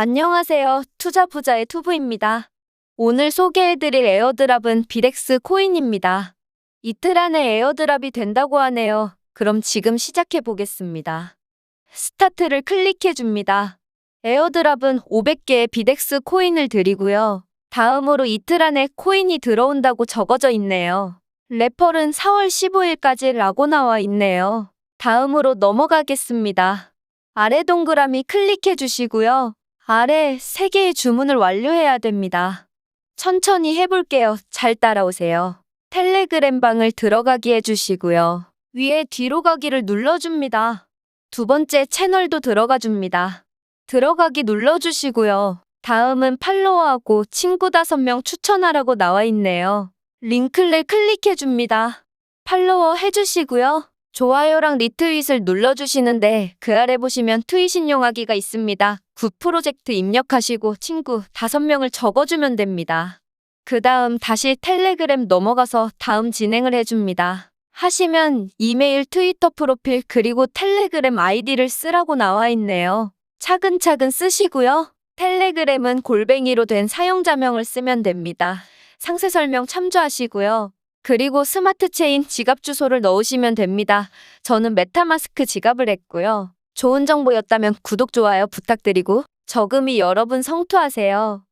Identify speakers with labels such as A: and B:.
A: 안녕하세요. 투자부자의 투부입니다. 오늘 소개해드릴 에어드랍은 비렉스 코인입니다. 이틀 안에 에어드랍이 된다고 하네요. 그럼 지금 시작해 보겠습니다. 스타트를 클릭해 줍니다. 에어드랍은 500개의 비덱스 코인을 드리고요. 다음으로 이틀 안에 코인이 들어온다고 적어져 있네요. 레펄은 4월 15일까지 라고 나와 있네요. 다음으로 넘어가겠습니다. 아래 동그라미 클릭해 주시고요. 아래 3개의 주문을 완료해야 됩니다. 천천히 해볼게요. 잘 따라오세요. 텔레그램 방을 들어가기 해주시고요. 위에 뒤로 가기를 눌러줍니다. 두 번째 채널도 들어가 줍니다. 들어가기 눌러주시고요. 다음은 팔로워하고 친구 다섯 명 추천하라고 나와 있네요. 링크를 클릭해 줍니다. 팔로워 해주시고요. 좋아요랑 리트윗을 눌러주시는데 그 아래 보시면 트윗 인용하기가 있습니다. 굿 프로젝트 입력하시고 친구 다섯 명을 적어주면 됩니다. 그 다음 다시 텔레그램 넘어가서 다음 진행을 해줍니다. 하시면 이메일, 트위터 프로필, 그리고 텔레그램 아이디를 쓰라고 나와 있네요. 차근차근 쓰시고요. 텔레그램은 골뱅이로 된 사용자명을 쓰면 됩니다. 상세 설명 참조하시고요. 그리고 스마트 체인 지갑 주소를 넣으시면 됩니다. 저는 메타마스크 지갑을 했고요. 좋은 정보였다면 구독, 좋아요 부탁드리고 저금이 여러분 성투하세요.